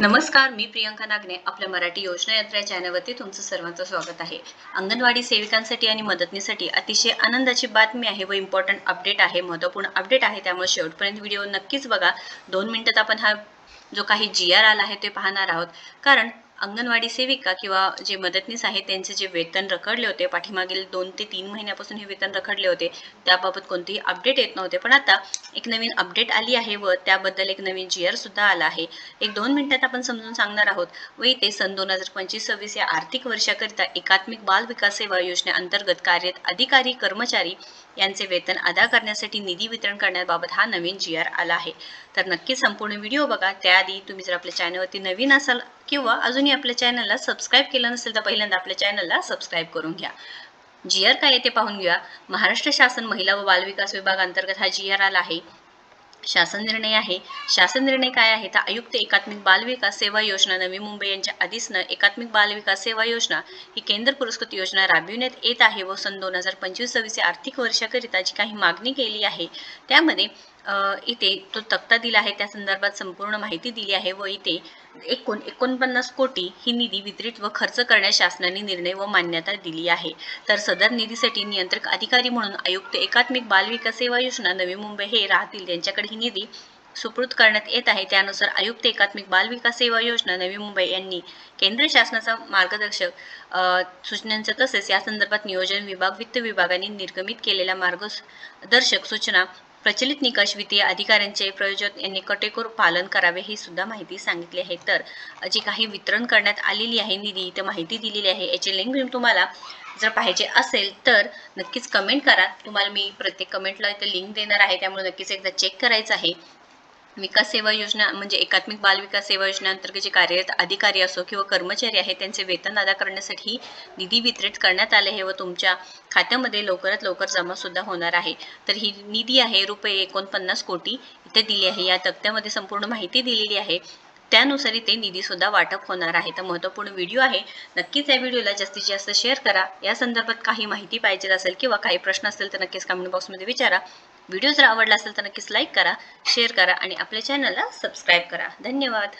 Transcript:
नमस्कार मी प्रियंका नागने आपल्या मराठी योजना यात्रा चॅनलवरती तुमचं सर्वांचं स्वागत आहे. अंगणवाडी सेविकांसाठी आणि मदतनीसाठी अतिशय आनंदाची बातमी आहे व इम्पॉर्टंट अपडेट आहे महत्त्वपूर्ण अपडेट आहे. त्यामुळे शेवटपर्यंत व्हिडिओ नक्कीच बघा. दोन मिनिटात आपण हा जो काही जी आर आला आहे ते पाहणार आहोत. कारण अंगणवाडी सेविका किंवा जे मदतनीस आहेत त्यांचे जे वेतन रखडले होते पाठीमागील दोन ते तीन महिन्यापासून हे वेतन रखडले होते त्याबाबत कोणतेही अपडेट येत नव्हते. पण आता एक नवीन अपडेट आली आहे व त्याबद्दल एक नवीन जी आर सुद्धा आला आहे. एक दोन मिनिटात आपण समजून सांगणार आहोत. व इथे सन दोन हजार पंचवीस सव्वीस या आर्थिक वर्षाकरिता एकात्मिक बाल विकास सेवा योजनेअंतर्गत कार्यरत अधिकारी कर्मचारी यांचे वेतन अदा करण्यासाठी निधी वितरण करण्याबाबत हा नवीन जी आर आला आहे. तर नक्की संपूर्ण व्हिडिओ बघा. त्याआधी तुम्ही जर आपल्या चॅनलवरती नवीन असाल किंवा अजूनही तुम्ही आपल्या चॅनलला सबस्क्राईब केलं नसेल तर पहिल्यांदा आपल्या चॅनलला सबस्क्राईब करून घ्या. जी आर काय ते पाहून घ्या महाराष्ट्र शासन महिला व बालविकास विभाग अंतर्गत हा जी आर आला आहे. शासन निर्णय आहे. शासन निर्णय काय आहे? तर आयुक्त एकात्मिक बालविकास सेवा योजना नवी मुंबई यांच्या आधीसनं एकात्मिक बालविकास सेवा योजना ही केंद्र पुरस्कृत योजना राबविण्यात येत आहे व सन दोन हजार पंचवीस सव्वीस आर्थिक वर्षाकरिता जी काही मागणी केली आहे त्यामध्ये इथे तो तक्ता दिला आहे. त्या संदर्भात संपूर्ण माहिती दिली आहे व इथे एकोण एकोणपन्नास कोटी ही निधी वितरित व खर्च करण्यास शासनाने निर्णय व मान्यता दिली आहे. तर सदर निधीसाठी नियंत्रक अधिकारी म्हणून आयुक्त एकात्मिक बाल विकास सेवा योजना नवी मुंबई हे राहतील. त्यांच्याकडे ही निधी सुपूर्द करण्यात येत आहे. त्यानुसार आयुक्त एकात्मिक बाल विकास सेवा योजना नवी मुंबई यांनी केंद्र शासनाचा मार्गदर्शक सूचनांचं तसेच या संदर्भात नियोजन विभाग वित्त विभागाने निर्गमित केलेल्या मार्गदर्शक सूचना प्रचलित निकष वित्तीय अधिकाऱ्यांचे प्रयोजक यांनी कटेकोर पालन करावे ही सुद्धा माहिती सांगितली आहे. तर जी काही वितरण करण्यात आलेली आहे निधी इथं माहिती दिलेली आहे. याची लिंक मी तुम्हाला जर पाहिजे असेल तर नक्कीच कमेंट करा. तुम्हाला मी प्रत्येक कमेंटला इथं लिंक देणार आहे. त्यामुळे नक्कीच एकदा चेक करायचं आहे. विकास सेवा योजना म्हणजे एकात्मिक बाल विकास सेवा योजनेअंतर्गत जे कार्यरत अधिकारी असो किंवा कर्मचारी आहेत त्यांचे वेतन अदा करण्यासाठी निधी वितरित करण्यात आले आहे व तुमच्या खात्यामध्ये लवकरात लवकर जमा सुद्धा होणार आहे. तर ही निधी आहे रुपये एकोणपन्नास कोटी इथे दिली आहे. या तक्त्यामध्ये संपूर्ण माहिती दिलेली आहे. त्यानुसार इथे निधी सुद्धा वाटप होणार आहे. तर महत्त्वपूर्ण व्हिडिओ आहे. नक्कीच या व्हिडिओला जास्तीत जास्त शेअर करा. या संदर्भात काही माहिती पाहिजे असेल किंवा काही प्रश्न असेल तर नक्कीच कमेंट बॉक्समध्ये विचारा. व्हिडिओ जर आवडला असेल तर नक्कीच लाईक करा शेअर करा आणि आपल्या चॅनलला सबस्क्राईब करा. धन्यवाद.